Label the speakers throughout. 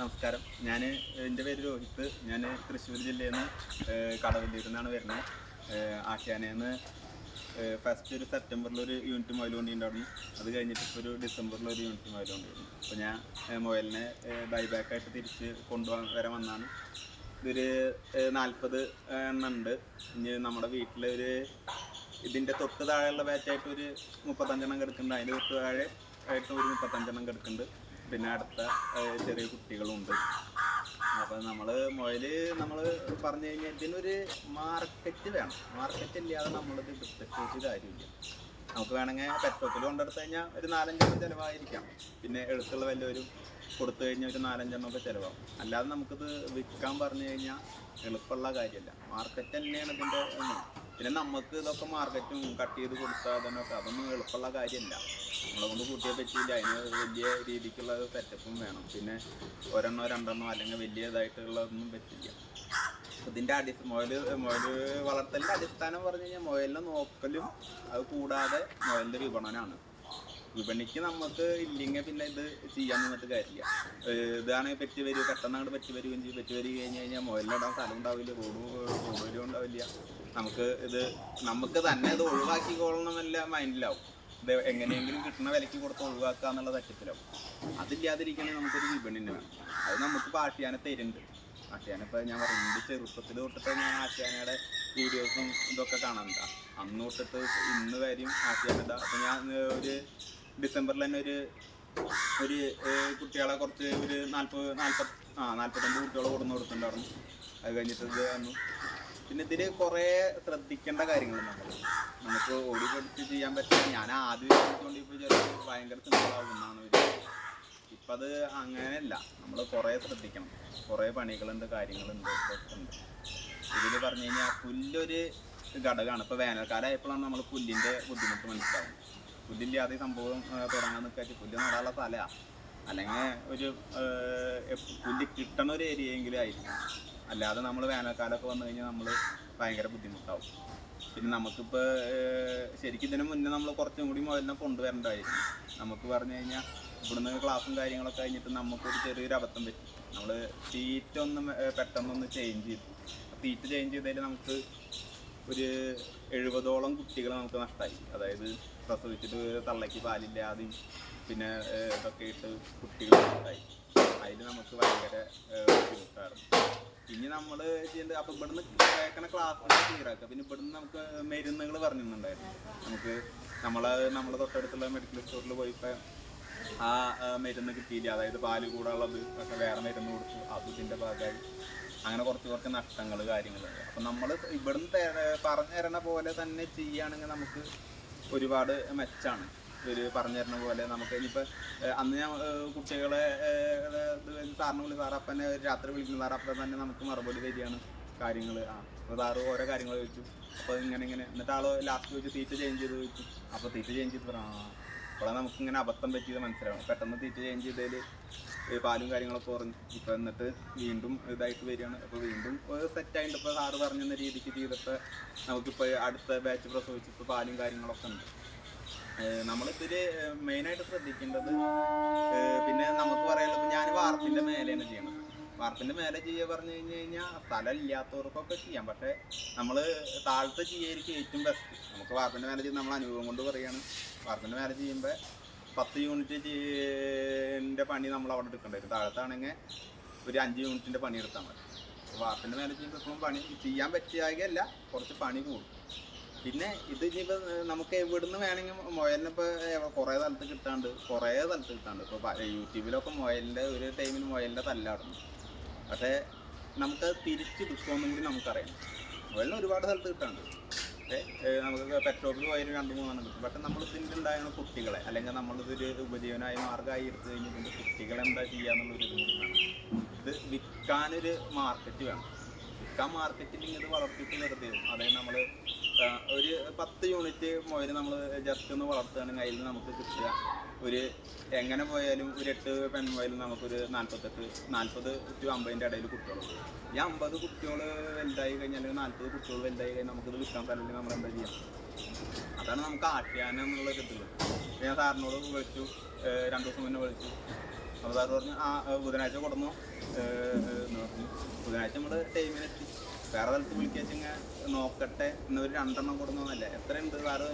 Speaker 1: നമസ്കാരം. ഞാൻ എന്റെ പേര് രോഹിത്ത്. ഞാൻ തൃശ്ശൂർ ജില്ലയിൽ നിന്ന് കടവല്ലൂരിൽ നിന്നാണ് വരുന്നത് ആഖ്യാനേന്ന് ഫസ്റ്റ് ഒരു സെപ്റ്റംബറിൽ ഒരു യൂണിറ്റ് മൊബൈൽ കൊണ്ടുണ്ടായിരുന്നു. അത് കഴിഞ്ഞിട്ട് ഇപ്പോൾ ഒരു ഡിസംബറിൽ ഒരു യൂണിറ്റ് മൊബൈൽ കൊണ്ടുവരുന്നു അപ്പോൾ ഞാൻ മൊബൈലിനെ ബൈബാക്ക് ആയിട്ട് തിരിച്ച് കൊണ്ടുപോകാൻ വരെ വന്നാണ്. ഇതൊരു നാൽപ്പത് എണ്ണം ഉണ്ട് ഇനി നമ്മുടെ വീട്ടിൽ ഒരു ഇതിന്റെ തൊട്ട് താഴെയുള്ള ബാച്ചായിട്ട് ഒരു മുപ്പത്തഞ്ചെണ്ണം കിടക്കുന്നുണ്ട്. അതിന്റെ തൊട്ട് താഴെ ആയിട്ട് ഒരു മുപ്പത്തഞ്ചെണ്ണം കിടക്കുന്നുണ്ട്. പിന്നെ അടുത്ത ചെറിയ കുട്ടികളുണ്ട്. അപ്പോൾ നമ്മൾ മുതൽ നമ്മൾ പറഞ്ഞു കഴിഞ്ഞാൽ ഇതിനൊരു മാർക്കറ്റ് വേണം. മാർക്കറ്റ് ഇല്ലാതെ നമ്മളിത് പ്രത്യേകിച്ച് കാര്യമില്ല. നമുക്ക് വേണമെങ്കിൽ പെട്രോത്തിൽ കൊണ്ടെടുത്ത് കഴിഞ്ഞാൽ ഒരു നാലഞ്ചെണ്ണം ചിലവായിരിക്കാം. പിന്നെ എടുത്തുള്ള വല്ലവരും കൊടുത്തു കഴിഞ്ഞാൽ ഒരു നാലഞ്ചെണ്ണം ഒക്കെ ചിലവാകും. അല്ലാതെ നമുക്കിത് വിൽക്കാൻ പറഞ്ഞു കഴിഞ്ഞാൽ എളുപ്പമുള്ള കാര്യമല്ല. മാർക്കറ്റ് തന്നെയാണ് ഇതിന്റെ പിന്നെ നമുക്ക് ഇതൊക്കെ മാർക്കറ്റും കട്ട് ചെയ്ത് കൊടുത്താൽ അതിനൊക്കെ അതൊന്നും എളുപ്പമുള്ള കാര്യമല്ല. നമ്മളെ കൊണ്ട് പറ്റിയില്ല അതിന് വലിയ രീതിക്കുള്ള സെറ്റപ്പും വേണം. പിന്നെ ഒരെണ്ണോ രണ്ടെണ്ണോ അല്ലെങ്കിൽ വലിയതായിട്ടുള്ളതൊന്നും പറ്റില്ല. ഇതിന്റെ അടി മുയൽ മുയൽ വളർത്തലിന്റെ അടിസ്ഥാനം പറഞ്ഞു കഴിഞ്ഞാൽ മുയലിനെ നോക്കലും അത് കൂടാതെ മുയലിന്റെ വിപണനമാണ് വിപണിക്ക് നമുക്ക് ഇല്ലെങ്കിൽ പിന്നെ ഇത് ചെയ്യാൻ നിന്നിട്ട് കാര്യമില്ല. ഇതാണ് പറ്റി വരിക പെട്ടെന്ന് അങ്ങോട്ട് പറ്റി വരികയും ചെയ്യും. പറ്റി വരിക കഴിഞ്ഞ് കഴിഞ്ഞാൽ മുയലിനിടാൻ സ്ഥലം ഉണ്ടാവില്ല റോഡ് റോഡ് വരും ഉണ്ടാവില്ല. നമുക്ക് ഇത് നമുക്ക് തന്നെ ഇത് ഒഴിവാക്കിക്കൊള്ളണമെന്നല്ല മൈൻഡിലാവും എങ്ങനെയെങ്കിലും കിട്ടുന്ന വിലയ്ക്ക് കൊടുത്ത് ഒഴിവാക്കുക എന്നുള്ള തട്ടത്തിലാവും അതില്ലാതിരിക്കണേ നമുക്കൊരു വിപണി തന്നെ വേണം. അത് നമുക്ക് ആശയാനെ തരുന്നുണ്ട്. ആശയാന ഇപ്പോൾ ഞാൻ പറയുന്നത് ചെറുപ്പത്തിൽ തൊട്ടിട്ട് ഞാൻ ആശയാനയുടെ വീഡിയോസും ഇതൊക്കെ കാണാറുണ്ട്. അന്ന് തൊട്ടിട്ട് ഇന്ന് വരെയും ആശയാനത അപ്പം ഞാൻ ഒരു ഡിസംബറിൽ തന്നെ ഒരു ഒരു കുട്ടികളെ കുറച്ച് ഒരു നാൽപ്പത് നാൽപ്പത് ആ നാൽപ്പത്തഞ്ച് കുട്ടികളെ കൊടുന്ന് കൊടുത്തിട്ടുണ്ടായിരുന്നു. അത് കഴിഞ്ഞിട്ട് ഇത് പിന്നെ ഇതിൽ കുറേ ശ്രദ്ധിക്കേണ്ട കാര്യങ്ങൾ നമ്മൾ നമുക്ക് ഓടി പഠിച്ച് ചെയ്യാൻ പറ്റില്ല. ഞാൻ ആദ്യം ചെയ്തുകൊണ്ട് ഇപ്പോൾ ചെറിയ ഭയങ്കര സിമ്പിളാകുന്നതാണ് ഇപ്പം അത് അങ്ങനെയല്ല. നമ്മൾ കുറേ ശ്രദ്ധിക്കണം. കുറേ പണികളുണ്ട് കാര്യങ്ങളുണ്ട് ഉണ്ട്. ഇതിൽ പറഞ്ഞു കഴിഞ്ഞാൽ പുല്ലൊരു ഘടകമാണ് ഇപ്പോൾ വേനൽക്കാലം ആയപ്പോഴാണ് നമ്മൾ പുല്ലിന്റെ ബുദ്ധിമുട്ട് മനസ്സിലാവുന്നത്. ആദ്യം സംഭവം തുടങ്ങാൻ നിൽക്കാച്ച് പുല്ല് നടാനുള്ള സ്ഥലമാണ് അല്ലെങ്കിൽ ഒരു പുല്ല് കിട്ടണ ഒരു ഏരിയയെങ്കിലും ആയിരിക്കും. അല്ലാതെ നമ്മൾ വേനൽക്കാലമൊക്കെ വന്നു കഴിഞ്ഞാൽ നമ്മൾ ഭയങ്കര ബുദ്ധിമുട്ടാവും. പിന്നെ നമുക്കിപ്പോൾ ശരിക്കും ഇതിന് മുന്നേ നമ്മൾ കുറച്ചും കൂടി മുതലിനെ കൊണ്ടുവരേണ്ടതായിരുന്നു നമുക്ക് പറഞ്ഞു കഴിഞ്ഞാൽ ഇവിടുന്ന് ക്ലാസ്സും കാര്യങ്ങളൊക്കെ കഴിഞ്ഞിട്ട് നമുക്കൊരു ചെറിയൊരു അബദ്ധം പറ്റി. നമ്മൾ സീറ്റ് ഒന്ന് പെട്ടെന്നൊന്ന് ചേഞ്ച് ചെയ്തു. സീറ്റ് ചേഞ്ച് ചെയ്തതിൽ നമുക്ക് ഒരു എഴുപതോളം കുട്ടികൾ നമുക്ക് നഷ്ടമായി അതായത് പ്രസവിച്ചിട്ട് തള്ളയ്ക്ക് പാലില്ലാതെയും പിന്നെ ഇതൊക്കെ ഇട്ട് കുട്ടികൾ നഷ്ടമായി അതിൽ നമുക്ക് ഭയങ്കര ബുദ്ധിമുട്ടായിരുന്നു. ഇനി നമ്മൾ ചെയ്യേണ്ടത് അപ്പം ഇവിടുന്ന് കേൾക്കണ ക്ലാസ് ക്ലിയർ ആക്കുക. പിന്നെ ഇവിടുന്ന് നമുക്ക് മരുന്നുകൾ പറഞ്ഞിട്ടുണ്ടായിരുന്നു. നമുക്ക് നമ്മളെ നമ്മളെ തൊട്ടടുത്തുള്ള മെഡിക്കൽ സ്റ്റോറിൽ പോയിപ്പോൾ ആ മരുന്ന് കിട്ടിയില്ല. അതായത് പാൽ കൂടാനുള്ളത് ഒക്കെ വേറെ മരുന്ന് കൊടുത്തു. അത് ഇതിന്റെ ഭാഗമായി. അങ്ങനെ കുറച്ച് കുറച്ച് നഷ്ടങ്ങൾ കാര്യങ്ങളുണ്ട് അപ്പം നമ്മൾ ഇവിടുന്ന് പറഞ്ഞു തരണ പോലെ തന്നെ ചെയ്യുകയാണെങ്കിൽ നമുക്ക് ഒരുപാട് മെച്ചാണ്. ഒരു പറഞ്ഞു തരുന്ന പോലെ നമുക്ക് ഇനിയിപ്പോൾ അന്ന് ഞാൻ കുട്ടികളെ സാറിന് വിളി അപ്പനെ രാത്രി വിളിക്കുന്ന സാറപ്പനെ തന്നെ നമുക്ക് മറുപടി തരികയാണ് കാര്യങ്ങൾ ആ അപ്പോൾ സാറ് ഓരോ കാര്യങ്ങൾ ചോദിച്ചു. അപ്പോൾ ഇങ്ങനെ ഇങ്ങനെ. എന്നിട്ട് ആൾ ലാസ്റ്റ് ചോദിച്ചു തീറ്റ ചേഞ്ച് ചെയ്ത് ചോദിച്ചു. അപ്പോൾ തീറ്റ ചേഞ്ച് ചെയ്ത് ആ അപ്പോൾ നമുക്ക് ഇങ്ങനെ അബദ്ധം പറ്റിയത് മനസ്സിലാവും. പെട്ടെന്ന് തീറ്റ ചേഞ്ച് ചെയ്തതിൽ പാലും കാര്യങ്ങളൊക്കെ കുറഞ്ഞു. ഇപ്പം എന്നിട്ട് വീണ്ടും ഇതായിട്ട് വരികയാണ്. അപ്പോൾ വീണ്ടും സെറ്റായിട്ട് ഇപ്പോൾ സാറ് പറഞ്ഞ രീതിക്ക് ചെയ്തപ്പോൾ നമുക്കിപ്പോൾ അടുത്ത ബാച്ച് പ്രസവിച്ചിപ്പോൾ പാലും കാര്യങ്ങളൊക്കെ ഉണ്ട്. നമ്മളിതിൽ മെയിനായിട്ട് ശ്രദ്ധിക്കേണ്ടത് പിന്നെ നമുക്ക് പറയാനുള്ളത് ഞാൻ വാർപ്പിന്റെ മേലെയാണ് ചെയ്യണത്. വാർപ്പിന്റെ മേലെ ചെയ്യുക പറഞ്ഞു കഴിഞ്ഞ് കഴിഞ്ഞാൽ സ്ഥലം ഇല്ലാത്തവർക്കൊക്കെ ചെയ്യാം. പക്ഷേ നമ്മൾ താഴത്തെ ചെയ്യായിരിക്കും ഏറ്റവും ബെസ്റ്റ് നമുക്ക് വാർപ്പിന്റെ മേലെ ചെയ്യുന്ന നമ്മൾ അനുഭവം കൊണ്ട് പറയുകയാണ് വാർപ്പിന്റെ മേലെ ചെയ്യുമ്പോൾ പത്ത് യൂണിറ്റ് പണി നമ്മൾ അവിടെ എടുക്കേണ്ടി വരും താഴത്താണെങ്കിൽ ഒരു അഞ്ച് യൂണിറ്റിന്റെ പണി എടുത്താൽ മതി. വാർപ്പിന്റെ മേലെ ചെയ്യുമ്പോൾ എപ്പോഴും പണി ചെയ്യാൻ പറ്റിയാകെയല്ല കുറച്ച് പണി കൂടും. പിന്നെ ഇത് ഇനിയിപ്പോൾ നമുക്ക് എവിടുന്ന് വേണമെങ്കിൽ മുയലിനിപ്പോൾ കുറേ സ്ഥലത്ത് കിട്ടാണ്ട് കുറേ സ്ഥലത്ത് കിട്ടാണ്ട്. ഇപ്പോൾ യൂട്യൂബിലൊക്കെ മുയലിന്റെ ഒരു ടൈമിന് മുയലിന്റെ തല്ലാടുന്നു പക്ഷേ തിരിച്ച് കിട്ടുമെന്നും കൂടി നമുക്കറിയാം. മുയലിന് ഒരുപാട് സ്ഥലത്ത് കിട്ടാണ്ട്. നമുക്ക് പെട്രോളിൽ പോയാലും രണ്ട് മൂന്നെണ്ണം കിട്ടും. പക്ഷേ നമ്മൾ ഇതിന്റെ ഉണ്ടായിരുന്ന കുട്ടികളെ അല്ലെങ്കിൽ നമ്മളിതൊരു ഉപജീവനമായ മാർഗമായി എടുത്തു കഴിഞ്ഞാൽ ഇതിന്റെ കുട്ടികളെ എന്താ ചെയ്യാന്നുള്ളൊരു ഇത് വിൽക്കാനൊരു മാർക്കറ്റ് വേണം. വിൽക്കാൻ മാർക്കറ്റിൽ ഇത് വളർത്തിയിട്ട് നിർത്തിയത് അതായത് നമ്മൾ ഒരു പത്ത് യൂണിറ്റ് മുയൽ നമ്മൾ ജസ്റ്റ് ഒന്ന് വളർത്തുകയാണെങ്കിൽ അതിൽ നമുക്ക് കിട്ടുക. ഒരു എങ്ങനെ പോയാലും ഒരു എട്ട് പെൺമുയൽ നമുക്കൊരു നാൽപ്പത്തെട്ട് നാൽപ്പത് ടു അമ്പതിന്റെ ഇടയിൽ കുട്ടികളും ഈ അമ്പത് കുട്ടികൾ വലുതായി കഴിഞ്ഞാൽ നാൽപ്പത് കുട്ടികൾ വലുതായി കഴിഞ്ഞാൽ നമുക്കിത് വിൽക്കാൻ പറ്റില്ല നമ്മൾ എന്താ ചെയ്യാം? അതാണ് നമുക്ക് ആട്ടിയാനം എന്നുള്ള ഇതിൽ ഞാൻ സാറിനോട് വിളിച്ചു രണ്ട് ദിവസം മുന്നേ വിളിച്ചു. അപ്പോൾ സാറ് പറഞ്ഞു ആ ബുധനാഴ്ച കൊടുന്നു? എന്ന് പറഞ്ഞു? ബുധനാഴ്ച നമ്മൾ ടൈമിനെത്തി വേറെ സ്ഥലത്ത് വിളിക്കാച്ചിങ്ങ നോക്കട്ടെ എന്നൊരു രണ്ടെണ്ണം കൊടുക്കുന്നതല്ലേ എത്രയുണ്ട് സാറ്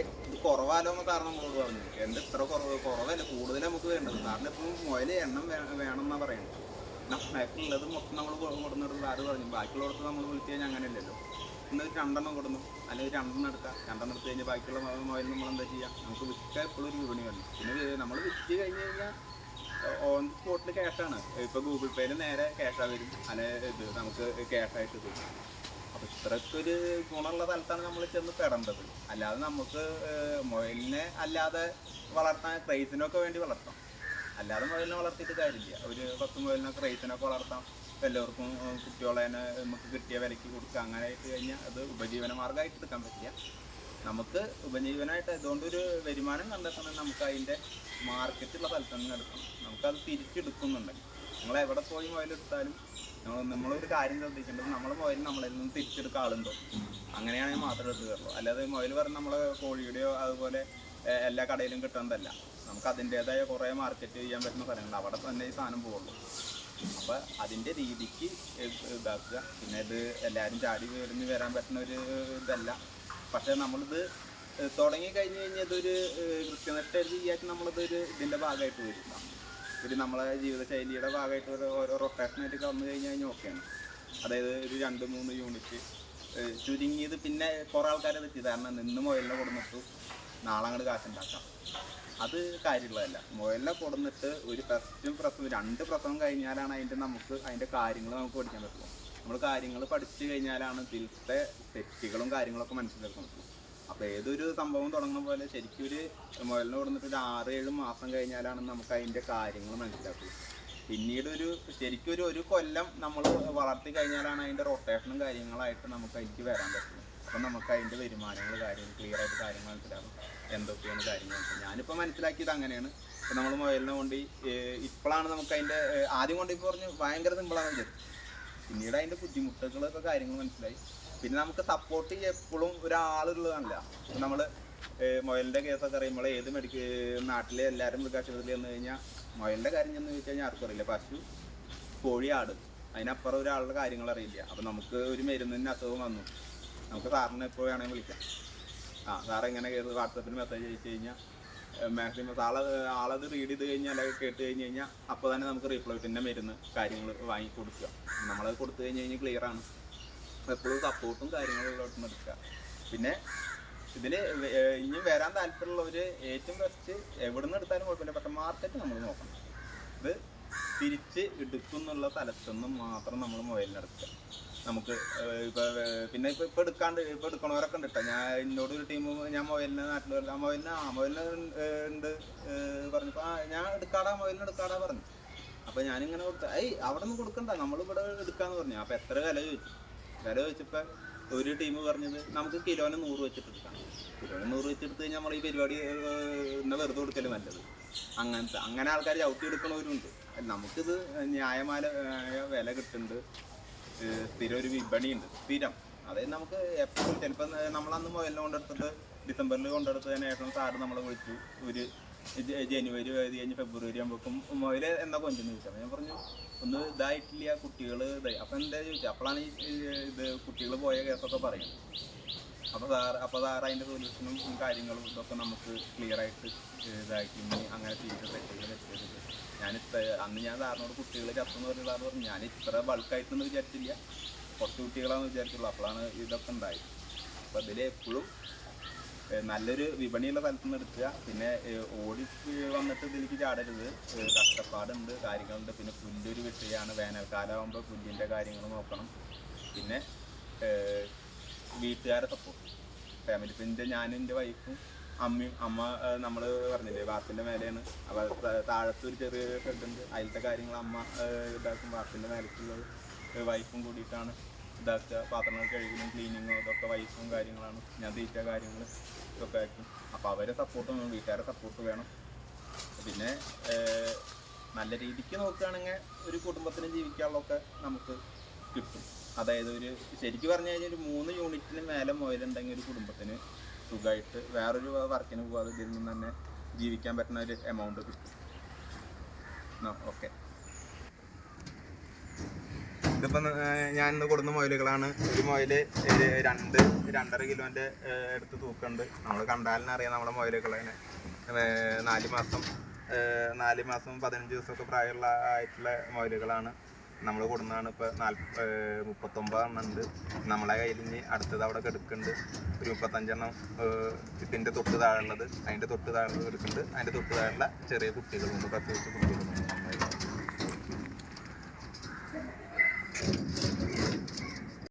Speaker 1: ഇത് കുറവാലോ എന്ന് കാരണം നമ്മളോട് പറഞ്ഞു. എന്ത് ഇത്ര കുറവ്? കുറവല്ല കൂടുതൽ നമുക്ക് വേണ്ടത്. സാറിന് ഇപ്പം മുതൽ എണ്ണം വേണം വേണമെന്നാണ് പറയുന്നത് ഉള്ളത് മൊത്തം നമ്മൾ കൊടുന്നിട്ട് സാറ് പറഞ്ഞു. ബാക്കിയുള്ളവർക്ക് നമ്മൾ വിളിച്ചു കഴിഞ്ഞാൽ അങ്ങനെയല്ലല്ലോ. ഇന്ന് രണ്ടെണ്ണം കൊടുന്നു. അല്ലെങ്കിൽ രണ്ടെണ്ണം എടുക്കാം. രണ്ടെണ്ണം എടുത്ത് കഴിഞ്ഞാൽ ബാക്കിയുള്ള മുതൽ നമ്മൾ എന്താ ചെയ്യുക നമുക്ക് വിൽക്കാൻ എപ്പോഴും ഒരു വിപണി വരണം പിന്നെ നമ്മൾ വിറ്റ് കഴിഞ്ഞ് കഴിഞ്ഞാൽ ഓൺ സ്പോട്ടിൽ ക്യാഷാണ് ഇപ്പൊ ഗൂഗിൾ പേയിൽ നേരെ ക്യാഷാ വരും. അല്ലെ ഇത് നമുക്ക് ക്യാഷായിട്ട് തരും അപ്പൊ ഇത്രക്കൊരു ഗുണമുള്ള സ്ഥലത്താണ് നമ്മൾ ചെന്ന് പെടേണ്ടത്. അല്ലാതെ നമുക്ക് മൊബൈലിനെ അല്ലാതെ വളർത്താൻ ക്രൈസിനൊക്കെ വേണ്ടി വളർത്താം. അല്ലാതെ മൊബൈലിനെ വളർത്തിയിട്ട് കാര്യമില്ല. ഒരു പത്ത് മൊബൈലിനെ ക്രൈസിനൊക്കെ വളർത്താം. എല്ലാവർക്കും കുട്ടികളെ നമുക്ക് കിട്ടിയ വിലയ്ക്ക് കൊടുക്കുക. അങ്ങനെ ആയിട്ട് കഴിഞ്ഞാൽ അത് ഉപജീവന മാർഗമായിട്ട് എടുക്കാൻ പറ്റില്ല. നമുക്ക് ഉപജീവനമായിട്ട് അതുകൊണ്ടൊരു വരുമാനം കണ്ടെത്തണം നമുക്ക് അതിന്റെ മാർക്കറ്റുള്ള സ്ഥലത്ത് നിന്ന് എടുക്കണം നമുക്കത് തിരിച്ചെടുക്കുന്നുണ്ടെങ്കിൽ. നിങ്ങൾ എവിടെ പോയി മുതലെടുത്താലും നമ്മൾ നമ്മളൊരു കാര്യം ശ്രദ്ധിക്കേണ്ടത് നമ്മൾ മൊബൈൽ നമ്മളിൽ നിന്ന് തിരിച്ചെടുക്കാൻ ആളുണ്ടോ? അങ്ങനെയാണെങ്കിൽ മാത്രമേ എടുത്ത് കയറുള്ളൂ അല്ലാതെ മൊബൈൽ പറഞ്ഞ നമ്മളെ കോഴിയുടെയോ അതുപോലെ എല്ലാ കടയിലും കിട്ടുന്നതല്ല നമുക്ക് അതിന്റെതായ കുറേ മാർക്കറ്റ് ചെയ്യാൻ പറ്റുന്ന സ്ഥലങ്ങളുണ്ട് അവിടെ തന്നെ ഈ സാധനം പോകുള്ളൂ അപ്പോൾ അതിന്റെ രീതിക്ക് ഇത് ഇതാക്കുക. പിന്നെ ഇത് എല്ലാവരും ചാടി വരുന്ന വരാൻ പറ്റുന്ന ഒരു ഇതല്ല. പക്ഷേ നമ്മളിത് തുടങ്ങി കഴിഞ്ഞ് കഴിഞ്ഞാൽ ഇതൊരു കൃത്യനിഷ്ഠ കൃത്യനിഷ്ഠ നമ്മളിത് നമ്മളിതൊരു ഇതിന്റെ ഭാഗമായിട്ട് വരും. ഒരു നമ്മളെ ജീവിതശൈലിയുടെ ഭാഗമായിട്ട് ഒരു ഓരോ റൊട്ടേഷനായിട്ട് വന്നു കഴിഞ്ഞ് കഴിഞ്ഞാൽ ഓക്കെയാണ്. അതായത് ഒരു രണ്ട് മൂന്ന് യൂണിറ്റ് ചുരുങ്ങിയത് പിന്നെ കുറേ ആൾക്കാരെ തെറ്റി. കാരണം നിന്ന് മുയലിനെ കൊടുന്നിട്ടു നാളെ അങ്ങോട്ട് കാശുണ്ടാക്കാം. അത് കാര്യമുള്ളതല്ല. മുയലിനെ കൊടുന്നിട്ട് ഒരു പ്രസവും പ്രസവം രണ്ട് പ്രസവം കഴിഞ്ഞാലാണ് അതിന്റെ നമുക്ക് അതിന്റെ കാര്യങ്ങൾ നമുക്ക് പഠിക്കാൻ പറ്റുള്ളൂ. നമ്മൾ കാര്യങ്ങൾ പഠിച്ചു കഴിഞ്ഞാലാണ് ഇതിലത്തെ തെറ്റുകളും കാര്യങ്ങളൊക്കെ മനസ്സിലാക്കുന്നത്. അപ്പോൾ ഏതൊരു സംഭവം തുടങ്ങുന്ന പോലെ ശരിക്കും ഒരു മുതലിന് കൊടുത്തിട്ട് ഒരു ആറ് ഏഴ് മാസം കഴിഞ്ഞാലാണ് നമുക്ക് അതിന്റെ കാര്യങ്ങൾ മനസ്സിലാക്കുക. പിന്നീട് ഒരു ശരിക്കും ഒരു ഒരു കൊല്ലം നമ്മൾ വളർത്തി കഴിഞ്ഞാലാണ് അതിന്റെ റൊട്ടേഷനും കാര്യങ്ങളായിട്ട് നമുക്ക് അതിലേക്ക് വരാൻ പറ്റുന്നത്. അപ്പം നമുക്ക് അതിന്റെ വരുമാനങ്ങൾ കാര്യങ്ങൾ ക്ലിയർ ആയിട്ട് കാര്യങ്ങൾ മനസ്സിലാകും എന്തൊക്കെയാണ് കാര്യങ്ങൾ? ഞാനിപ്പോൾ മനസ്സിലാക്കിയത് അങ്ങനെയാണ്. ഇപ്പം നമ്മൾ മുയലിനെ കൊണ്ട് ഇപ്പോഴാണ് നമുക്ക് അതിന്റെ ആദ്യം കൊണ്ട് ഇപ്പോൾ പറഞ്ഞു ഭയങ്കര സിമ്പിളാണ് വിചാരിച്ചു. പിന്നീട് അതിന്റെ ബുദ്ധിമുട്ടുകളൊക്കെ കാര്യങ്ങൾ മനസ്സിലായി. പിന്നെ നമുക്ക് സപ്പോർട്ട് എപ്പോഴും ഒരാളുള്ളതല്ല നമ്മൾ മൊയലിന്റെ കേസൊക്കെ അറിയുമ്പോൾ ഏത് മെഡിക്കൽ നാട്ടിലെ എല്ലാവരും മൃഗാശുപത്രിയിൽ വന്നു കഴിഞ്ഞാൽ മൊയലിന്റെ കാര്യം ചെന്ന് ചോദിച്ചു കഴിഞ്ഞാൽ ആർക്കും അറിയില്ല. പശു കോഴി ആട് അതിനപ്പുറം ഒരാളുടെ കാര്യങ്ങൾ അറിയില്ല. അപ്പം നമുക്ക് ഒരു മരുന്നിന് അസുഖം വന്നു. നമുക്ക് സാറിനെ എപ്പോൾ വേണമെങ്കിൽ വിളിക്കാം. ആ സാർ എങ്ങനെ കയറി വാട്സപ്പിൽ മെസ്സേജ് അയച്ചു കഴിഞ്ഞാൽ മാക്സിമം ആളെ ആളത് റീഡ് ചെയ്ത് കഴിഞ്ഞാൽ അല്ലെങ്കിൽ കേട്ട് കഴിഞ്ഞ് കഴിഞ്ഞാൽ അപ്പോൾ തന്നെ നമുക്ക് റീപ്ലോയിറ്റിന്റെ മരുന്ന് കാര്യങ്ങൾ വാങ്ങി കൊടുക്കുക. നമ്മളത് കൊടുത്തു കഴിഞ്ഞ് കഴിഞ്ഞാൽ ക്ലിയർ ആണ്. എപ്പോഴും സപ്പോർട്ടും കാര്യങ്ങളും ഉള്ളോട്ട് എടുക്കുക. പിന്നെ ഇതിന് ഇനി വരാൻ താല്പര്യമുള്ളവർ ഏറ്റവും ബെസ്റ്റ് എവിടെ നിന്ന് എടുത്താലും കുഴപ്പമില്ല. പക്ഷേ മാർക്കറ്റ് നമ്മൾ നോക്കണം. ഇത് തിരിച്ച് എടുക്കുന്നുള്ള സ്ഥലത്തുനിന്ന് മാത്രം നമ്മൾ മൊബൈലിനെടുക്കുക നമുക്ക് ഏഹ് ഇപ്പൊ ഏഹ് പിന്നെ ഇപ്പൊ ഇപ്പൊ എടുക്കാണ്ട് ഇപ്പൊ എടുക്കണവരൊക്കെ ഉണ്ട് കേട്ടോ ഞാൻ എന്നോട് ഒരു ടീം ഞാൻ മൊബൈലിനെ നാട്ടിൽ വരില്ല മൊബൈലിന് ആ മൊബൈലിന് ഉണ്ട് പറഞ്ഞു. ആ ഞാൻ എടുക്കാടാ മൊബൈലിന് എടുക്കാടാ പറഞ്ഞു. അപ്പൊ ഞാനിങ്ങനെ കൊടുത്ത ഏയ് അവിടെ നിന്ന് കൊടുക്കണ്ട നമ്മളിവിടെ എടുക്കാന്ന് പറഞ്ഞു. അപ്പൊ എത്ര വില ചോദിച്ചു? വില ചോദിച്ചപ്പോ ഒരു ടീം പറഞ്ഞത് നമുക്ക് കിലോന് നൂറ് വെച്ചിട്ട് എടുക്കാം. കിലോന് നൂറ് വെച്ചെടുത്ത് കഴിഞ്ഞാൽ നമ്മൾ ഈ പരിപാടി എന്നാ വെറുതെ കൊടുക്കൽ നല്ലത്? അങ്ങനത്തെ അങ്ങനെ ആൾക്കാർ ചവിട്ടി എടുക്കണവരുണ്ട്. നമുക്കിത് ന്യായമായ വില കിട്ടുന്നുണ്ട്. സ്ഥിരം ഒരു വിപണിയുണ്ട്. സ്ഥിരം. അതായത് നമുക്ക് എപ്പോഴും ചിലപ്പോൾ നമ്മളന്ന് മുതലിനെ കൊണ്ടെടുത്തിട്ട് ഡിസംബറിൽ കൊണ്ടെടുത്തതിന് ശേഷം സാറ് നമ്മളെ വിളിച്ചു. ഒരു ജനുവരി അത് കഴിഞ്ഞ് ഫെബ്രുവരി ആകുമ്പോഴേക്കും മുതൽ എന്നാ കൊഞ്ചെന്ന് ചോദിച്ചു അപ്പം ഞാൻ പറഞ്ഞു ഒന്ന് ഇതായിട്ടില്ല കുട്ടികൾ ഇതായി അപ്പം എന്താ ചോദിച്ചത്? അപ്പോഴാണ് ഈ ഇത് കുട്ടികൾ പോയ കേസൊക്കെ പറയുന്നത്. അപ്പോൾ സാർ അപ്പോൾ സാർ അതിന്റെ സൊല്യൂഷനും കാര്യങ്ങളും ഇതൊക്കെ നമുക്ക് ക്ലിയർ ആയിട്ട് ഇതാക്കി അങ്ങനെ തിരിച്ച് തെറ്റുകൾ തെറ്റരുത് ഞാൻ ഇത്ര അന്ന് ഞാൻ സാറിനോട് കുട്ടികളെ ചത്തെന്ന് പറഞ്ഞ സാർ പറഞ്ഞു ഞാൻ ഇത്ര ബൾക്കായിട്ടൊന്നും വിചാരിച്ചില്ല. കുറച്ച് കുട്ടികളാണെന്ന് വിചാരിച്ചുള്ളൂ അപ്പോഴാണ് ഇതൊക്കെ ഉണ്ടായത്. അപ്പോൾ ഇതിൽ എപ്പോഴും നല്ലൊരു വിപണിയുള്ള സ്ഥലത്ത് നിന്ന് എടുക്കുക. പിന്നെ ഓടി വന്നിട്ട് ഇതിലേക്ക് ചാടരുത്. കഷ്ടപ്പാടുണ്ട് കാര്യങ്ങളുണ്ട്. പിന്നെ പുല്ലൊരു വിഷയമാണ് വേനൽക്കാലം ആകുമ്പോൾ പുല്ലിന്റെ കാര്യങ്ങൾ നോക്കണം. പിന്നെ വീട്ടുകാരെ സപ്പോർട്ട് ഫാമിലി പിന്നെ ഞാനും എന്റെ വൈഫും അമ്മയും അമ്മ നമ്മൾ പറഞ്ഞില്ലേ വാർപ്പിന്റെ മേലെയാണ്. അപ്പോൾ താഴത്തെ ഒരു ചെറിയ ഷെഡുണ്ട് അതിലത്തെ കാര്യങ്ങൾ അമ്മ ഇതാക്കും. വാർപ്പിന്റെ മേലേക്കുള്ളത് വൈഫും കൂടിയിട്ടാണ് ഇതാക്കുക. പാത്രങ്ങൾ കഴുകലും ക്ലീനിങ്ങും ഇതൊക്കെ വൈഫും കാര്യങ്ങളാണ്. ഞാൻ തീറ്റ കാര്യങ്ങൾ ഇതൊക്കെ ആക്കും. അപ്പോൾ അവരെ സപ്പോർട്ട് വേണം വീട്ടുകാരെ സപ്പോർട്ട് വേണം. പിന്നെ നല്ല രീതിക്ക് നോക്കുകയാണെങ്കിൽ ഒരു കുടുംബത്തിന് ജീവിക്കാനുള്ളതൊക്കെ നമുക്ക് കിട്ടും. അതായത് ഒരു ശരിക്കും പറഞ്ഞു കഴിഞ്ഞാൽ ഒരു മൂന്ന് യൂണിറ്റിന് മേലെ മുതലുണ്ടെങ്കിൽ ഒരു കുടുംബത്തിന് സുഖമായിട്ട് വേറൊരു വർക്കിന് പോകാതെ ഇതിൽ നിന്ന് തന്നെ ജീവിക്കാൻ പറ്റുന്ന ഒരു എമൗണ്ട് കിട്ടും. ഓക്കെ ഇതിപ്പം ഞാൻ ഇന്ന് കൊടുക്കുന്ന മൊയിലുകളാണ് ഒരു മൊയിൽ രണ്ട് രണ്ടര കിലോന്റെ എടുത്ത് തൂക്കുണ്ട്. നമ്മൾ കണ്ടാലിനറിയാം നമ്മുടെ മൊയിലുകളെ നാല് മാസം നാല് മാസം പതിനഞ്ച് ദിവസമൊക്കെ പ്രായമുള്ള ആയിട്ടുള്ള മൊയിലുകളാണ്. നമ്മൾ കൊടുന്നാണ് ഇപ്പോൾ നാൽപ്പ മുപ്പത്തൊമ്പതെണ്ണം ഉണ്ട്. നമ്മളെ കയ്യിൽ ഇനി അടുത്തത് അവിടെ എടുക്കുന്നുണ്ട് ഒരു മുപ്പത്തഞ്ചെണ്ണം ഇതിന്റെ തൊട്ട് താഴെയുള്ളത് അതിന്റെ തൊട്ട് താഴെ എടുക്കുന്നുണ്ട് അതിന്റെ തൊട്ട് താഴെയുള്ള ചെറിയ കുട്ടികളുണ്ട് പ്രത്യേകിച്ച് കുട്ടികളുണ്ട്.